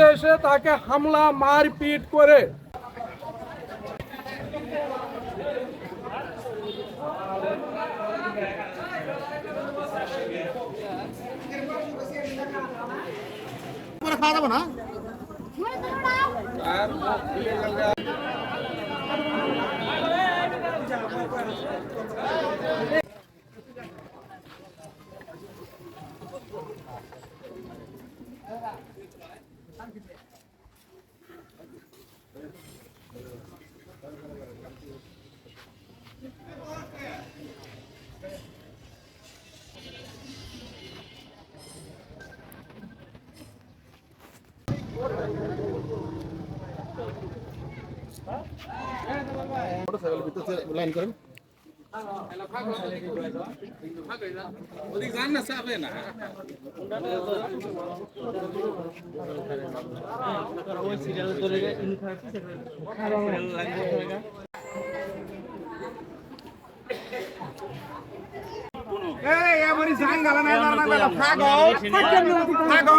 পরিষদে এসে তাকে হামলা মারপিট করে। পরে খাওয়া যাবে না? মোটরসাইকেল ভিতরে লাইন করেন। ওদিক যান না চাপে না এই আমার জান গালা। নাই মারবা ফাগো ফাগো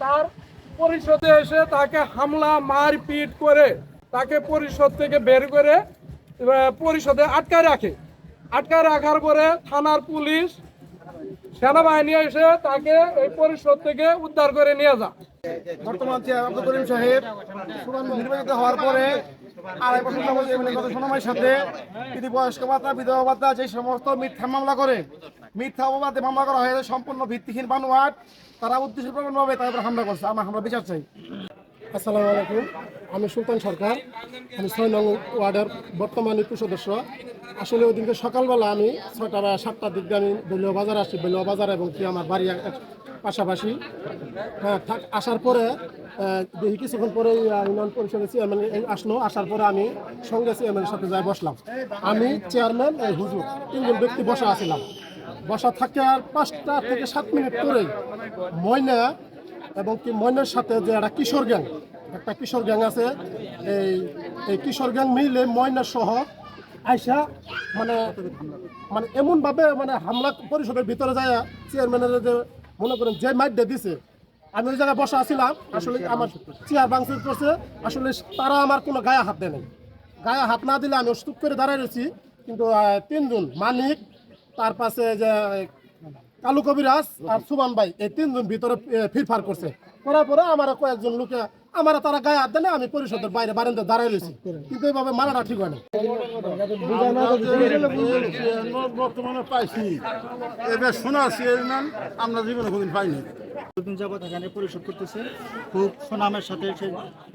তার পরিষদে এসে তাকে হামলা, মারপিট করে তাকে পরিষদ থেকে বের করে পরিষদে আটকায় রাখে। আটকায় রাখার পরে থানার পুলিশ সেনাবাহিনী এসে তাকে এই পরিষদ থেকে উদ্ধার করে নিয়ে যায়। বর্তমান আব্দুল করিম সাহেব নির্বাচিত হওয়ার পরে আড়াই বছর যাবত এমনি সাথে যদি বয়স্ক ভাতা, বিধবা ভাতা, যে সমস্ত মিথ্যা মামলা করে, মিথ্যা অপবাদে মামলা করা হয়েছে, সম্পূর্ণ ভিত্তিহীন বানোয়াট। তারা উদ্দেশ্য প্রবণভাবে তার উপর হামলা করছে। আমরা আমরা বিচার চাই। আসসালামু আলাইকুম। আমি সুলতান সরকার। আমি ছয় নং ওয়ার্ডের বর্তমান ইউপি সদস্য। আসলে ওই দিনকে সকালবেলা আমি ছয়টা বা সাতটার দিকে আমি বেলুয়া বাজার আসি বেলুয়া বাজার এবং কি আমার বাড়ি পাশাপাশি হ্যাঁ থাক- আসার পরে দেখি কিছুক্ষণ পরে ইউনিয়ন পরিষদের চেয়ারম্যান আসলো, আসার পরে আমি সঙ্গে চেয়ারম্যানের সাথে যাই বসলাম। আমি চেয়ারম্যান এই হুজুর, তিনজন ব্যক্তি বসা আছিলাম। বসা থাকে আর পাঁচটা থেকে সাত মিনিট পরেই ময়না এবং কি ময়নার সাথে যে একটা কিশোর গ্যাং, একটা কিশোর গ্যাং আছে, এই এই কিশোর গ্যাং মিলে ময়না সহ আইসা মানে মানে এমনভাবে মানে হামলা পরিষদের ভিতরে যায় চেয়ারম্যানের যে মনে করেন যে মাইটটা দিছে, আমি ওই জায়গায় বসা আছিলাম, আসলে আমার চেয়ার বাংসুর করছে, আসলে তারা আমার কোনো গায়ে হাত দেয় নাই। গায়ে হাত না দিলে আমি স্তূপ করে দাঁড়ায় রয়েছি, কিন্তু তিনজন মানিক তার পাশে যে, কালু কবিরাজ আর সুমান ভাই, এই তিনজন ভিতরে ফিরফার করছে। করার পরে আমার কয়েকজন লোকে আমার তারা গায়ে হাত দেয় আমি পরিষদের বাইরে বারান্দা দাঁড়ায় রয়েছি। কিন্তু এইভাবে মারাটা ঠিক হয় না। বর্তমানে পাইছি। এবার শোনা আমরা জীবনে কোনদিন পাইনি। দুদিন যাবৎ এখানে পরিশোধ করতেছে। খুব সুনামের সাথে সে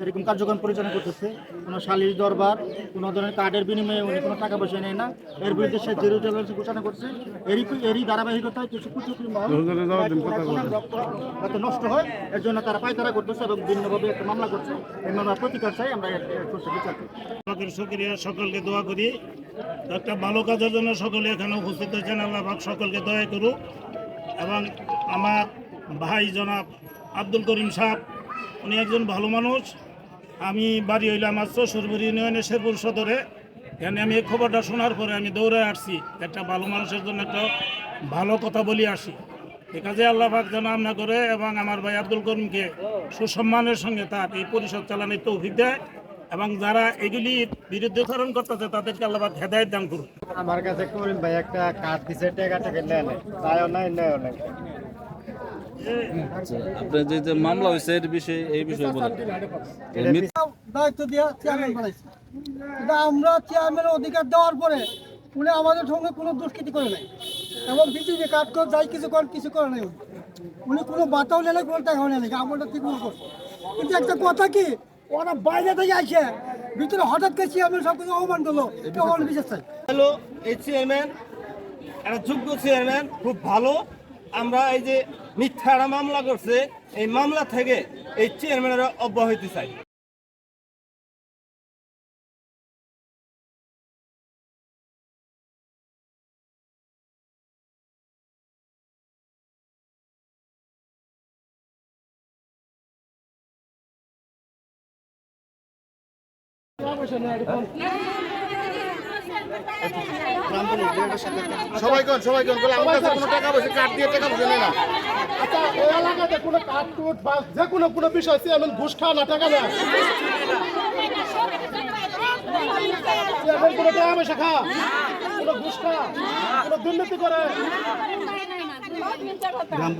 এরকম কার্যক্রম পরিচালনা করতেছে। কোনো শালির দরবার কোনো ধরনের কার্ডের বিনিময়ে উনি কোনো টাকা পয়সা নেয় না। এর বিরুদ্ধে সে জিরো টলারেন্স ঘোষণা করছে। এরই এরই ধারাবাহিকতায় কিছু কুচুকরি নষ্ট হয় এর জন্য তারা পায়তারা করতেছে এবং ভিন্নভাবে একটা মামলা করছে। এই মামলার প্রতিকার চাই আমরা। আমাদের শুক্রিয়া সকলকে দোয়া করি। একটা ভালো কাজের জন্য সকলে এখানে উপস্থিত হয়েছেন। আল্লাহ পাক সকলকে দয়া করুক। এবং আমার ভাই জনাব আব্দুল করিম সাহেব, উনি একজন ভালো মানুষ। আমি বাড়ি হইলাম আজ শ্বশুরপুর ইউনিয়নের শেরপুর সদরে। এখানে আমি এই খবরটা শোনার পরে আমি দৌড়ে আসছি। একটা ভালো মানুষের জন্য একটা ভালো কথা বলি আসি। আছে আল্লাহ পাক যেন আমনা করে এবং আমার ভাই আব্দুল করিমকে সুসম্মানের সঙ্গে তার এই পরিষদ চালানোর তৌফিক দেয় এবং যারা এগুলির বিরুদ্ধে ধারণ করতেছে তাদেরকে আল্লাহ পাক হেদায়ত দান করুন। আমার কাছে করিম ভাই একটা কার্ড দিছে টাকা টাকা নেয় নাই। তাইও নাই নেয়ও নাই। আপনার যে যে মামলা হয়েছে এর বিষয়ে এই বিষয়ে বলেন। দায়িত্ব দিয়ে চেয়ারম্যান বানাইছে। আমরা চেয়ারম্যানের অধিকার দেওয়ার পরে উনি আমাদের সঙ্গে কোনো দুষ্কৃতি করে নাই। এবং বিজেপি কাজ করে যাই কিছু করেন কিছু করে নাই। উনি। কোনো বাতাও নেই কোনো টাকাও নেই, আমরা ঠিক করছি কিন্তু একটা কথা কি, ওরা বাইরে থেকে আসে, ভিতরে হঠাৎ করে চেয়ারম্যান সব কিছু অপমান করল এটা আমার বিশেষ হলো এই চেয়ারম্যান একটা যোগ্য চেয়ারম্যান খুব ভালো। আমরা এই যে মিথ্যা মামলা করছে, এই মামলা থেকে এই চেয়ারম্যানের অব্যাহতি চাই সবাই কোন সবাই কোন? বলে আমার কাছে কোনো টাকা পয়সা কার্ড দিয়ে টাকা পয়সা নেই না। আচ্ছা এই এলাকাতে কোনো কাটকুট বা যে কোনো কোনো বিষয় চেয়ারম্যান ঘুষ খাওয়া না টাকা নেয় চেয়ারম্যান কোনো টাকা পয়সা খা কোনো ঘুষ খা কোনো দুর্নীতি করে? গ্রাম